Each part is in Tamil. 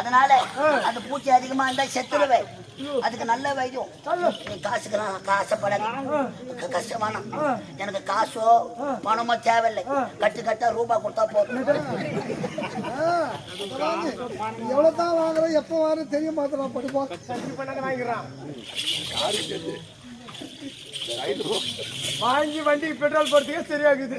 அதனால அந்த பூச்சி அதிகமா இருந்தா செத்துருவேன் அதுக்கு நல்ல வைத்தியம். நீ காசுக்கு நான் காசப்படாது கஷ்டமான எனக்கு காசோ பணமோ தேவையில்லை. கட்டு கட்டா ரூபாய் கொடுத்தா போதும். எவ்வளவு தான் வாங்குறோம் எப்போ வாங்குறோம் தெரிய மாத்திரம் படிப்போம் வாங்கி வண்டி பெட்ரோல் போடுறதுக்கே சரியாகுது.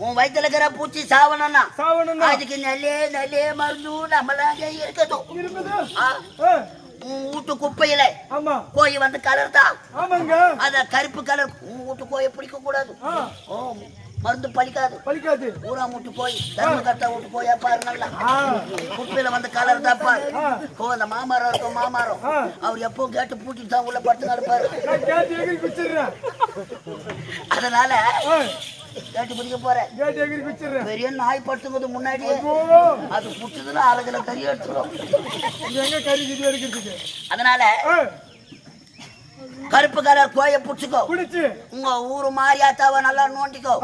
உன் வயிற்றுல இருக்கிற பூச்சி சாவனா சாவனா அதுக்கு நல்லே நல்லே மருந்து நம்மளாக இருக்கட்டும் வீட்டு குப்பையில கோயில் வந்து கலர் தான் அத கருப்பு கலர் வீட்டு கோயை பிடிக்க கூடாது மருந்து பழிக்காது. பழிக்காது. ஊரா விட்டு போய் தர்மகர்த்தா விட்டு போய் பாரு நல்லா குப்பையில வந்து கலர் தாப்பார் ஓ அந்த மாமரம் இருக்கும் மாமரம். அவர் எப்போ கேட்டு பூட்டிட்டு தான் உள்ள படுத்து நடப்பாரு. அதனால கேட்டு பிடிக்க போறேன். பெரிய நாய் படுத்துங்கிறது முன்னாடி அது புட்டுதுன்னா அரை கிலோ கறி எடுத்துரும் அதனால கருப்பு கலர் கோயை புடிச்சுக்கோ. உங்க ஊரு மாரியாத்தாவை நல்லா நோண்டிக்கோ.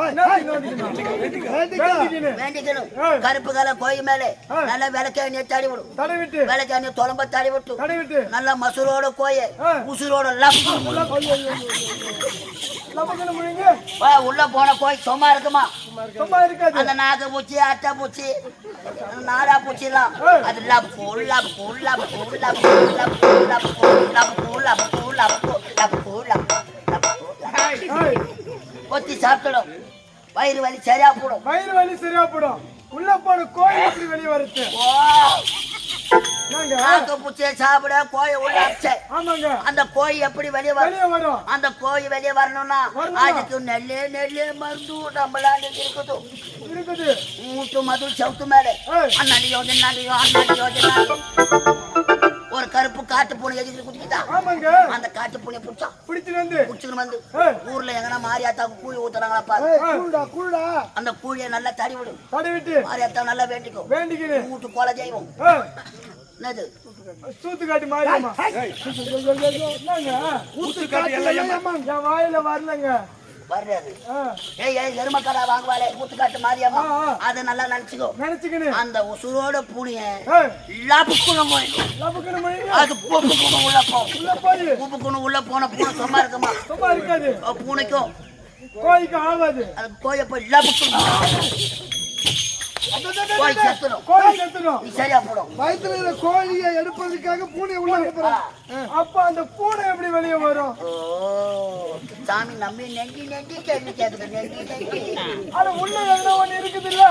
வேண்டிக்கணும். கருப்பு கலர் கோயில் மேலே. நல்லா விளக்கெண்ணியை தடி விடும் விளக்கெண்ணியை தொலம்ப தடி விட்டு நல்லா மசூரோட கோயை. உசுரோட உள்ள போன கோய் சும்மா இருக்குமா? அந்த நாக பூச்சி அட்டை பூச்சி நாடா பூச்சி எல்லாம். அது லப்பு லப்பு லப்பு லப்பு லப்பு வயிறு வலி சரியா போடும். வயிறு வலி சரியா போடும். உள்ள போன கோயில் எப்படி வெளியே வருது? சாப்பிட கோயை உள்ள ஆமாங்க. அந்த கோய் எப்படி வெளியே வரும்? அந்த கோய் வெளியே வரணும்னா வரணுமா? அதுக்கு நெல்லே நெல்லே மருந்து நம்மளால இருக்குது. இருக்குது. மூட்டு மது சவுத்து மேலே. ஏய். அண்ணாடி யோஜனாடியோ அண்ணாடி யோஜனாடியோ ஒரு கருப்பு காட்டு பூனை எதுக்கு குடிக்கிட்டா ஆமாங்க அந்த காட்டு பூனை பிடிச்சா பிடிச்சிட்டு வந்து பிடிச்சிட்டு வந்து ஊர்ல எங்கன்னா மாரியாத்தாவுக்கு கூழி ஊத்துறாங்களா பாரு கூழ்டா கூழ்டா அந்த கூழியை நல்லா தடி விடும் தடை விட்டு மாரியாத்தா நல்லா வேண்டிக்கும் வேண்டிக்கின்னு வீட்டு கொலை செய்வோம் என்னது சூத்து காட்டி மாறியம்மா என்னங்க ஊத்து காட்டி எல்லாம் என் வாயில வரலங்க வர்றாரு. ஏய் ஏய் எருமக்கடா வாங்குவாளே கூத்துக்காட்டு மாரியம்மா. அதை நல்லா நினைச்சுக்கோ. நினைச்சுக்கணும் அந்த உசுரோட பூனிய லபுக்குணம் அது பூப்புக்குணம் உள்ள போ. பூப்புக்குணம் உள்ள போன பூனை சும்மா இருக்குமா? சும்மா இருக்காது. பூனைக்கும். கோயிக்கு ஆகாது. அது கோயை போய் லபுக்குணம் வயிற்றுல கோழியை எடுப்பதற்காக பூனை உள்ள அப்ப அந்த பூனை எப்படி வெளியே வரும்? சாமி நம்பி நெண்டி நெண்டி கேள்வி கேட்குது நெண்டி நெண்டி அது உள்ள எதுனா ஒண்ணு இருக்குது இல்ல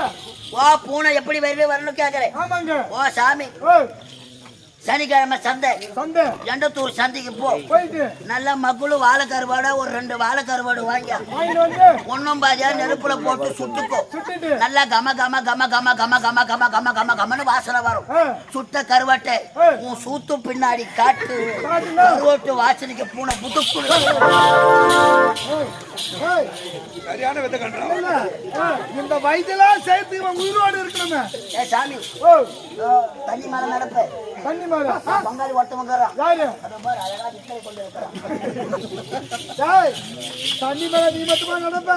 ஓ பூனை எப்படி வெளியே வரணும் ஆமாங்க. ஓ சாமி. சனிக்கிழமை சந்தை. சண்டை எண்டத்தூர் சந்தைக்கு போ. போயிட்டு. நல்ல மக்களும் வாழை கருவாடை ஒரு ரெண்டு வாழை கருவாடு வாங்கி ஒன்னும் பாதியா நெருப்புல போட்டு சுட்டுக்கோ. சுட்டுட்டு. நல்லா கம கம கம கம கம கம கம கம கம கமன்னு வாசனை வரும். சுட்ட கருவாட்டை. உன் சூத்து பின்னாடி காட்டு? கருவாட்டு வாசனைக்கு பூனை சரியான ஏய், இந்த வயிற்றுலாம் சேர்த்து இவன் உயிரோடு இருக்கணுமே ஏ சாமி. தண்ணி மேல நடப்ப தண்ணி மேல. பங்காளி ஒருத்தவங்க இருக்கிறான். யாரு? அழகா கொண்டு தண்ணி மேல நீ மட்டுமா நடப்ப?